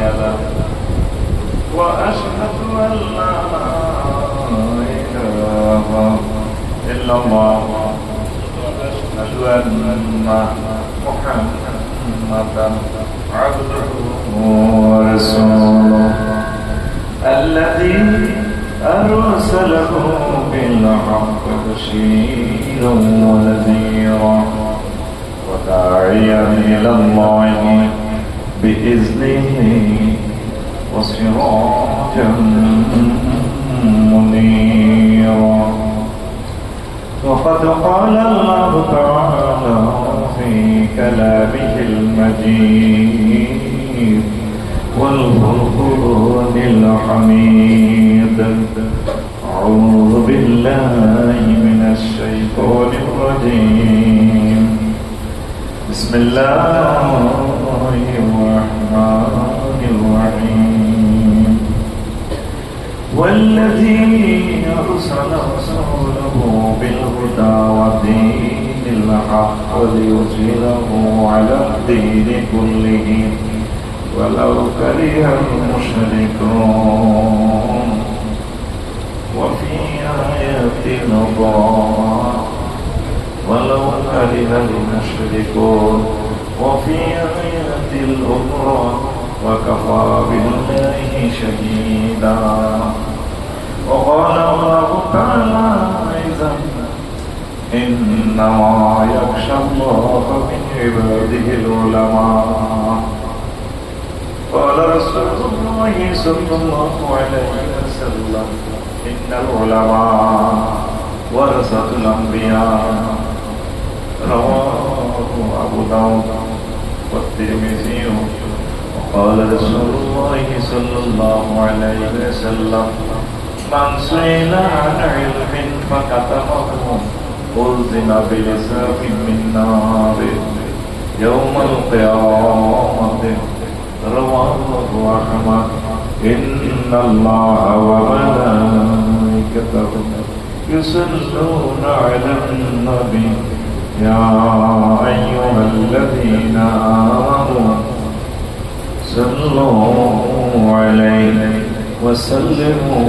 له وأشهد أن لا إله إلا الله. وأشهد أن محمدا عبده ورسوله. الذي أرسله بالحق بشيرا ونذيرا. وداعيا إلى الله. بإذنه وسراجا منيرا. وقد قال الله تعالى في كلامه المجيد والفرقان الحميد. أعوذ بالله من الشيطان الرجيم. بسم الله والذي أرسل رسوله بالهدى ودين الحق ليظهره على الدين كله. ولو كره المشركون. وفي آيات نظام ولو كره المشركون. وفي آيات الأخرى. وكفى بالله شهيدا. وقال الله تعالى أيضا إنما يخشى الله من عباده العلماء. قال رسول الله صلى الله عليه وسلم إن العلماء ورثة الأنبياء. رواه أبو داود والترمذي. وقال رسول الله صلى الله عليه وسلم من سئل عن علم فكتمه ألزم بلسان من نار. يوم القيامة. رواه أحمد. إن الله وملائكته يصلون على النبي. يا أيها الذين آمنوا صلوا عليه وسلموا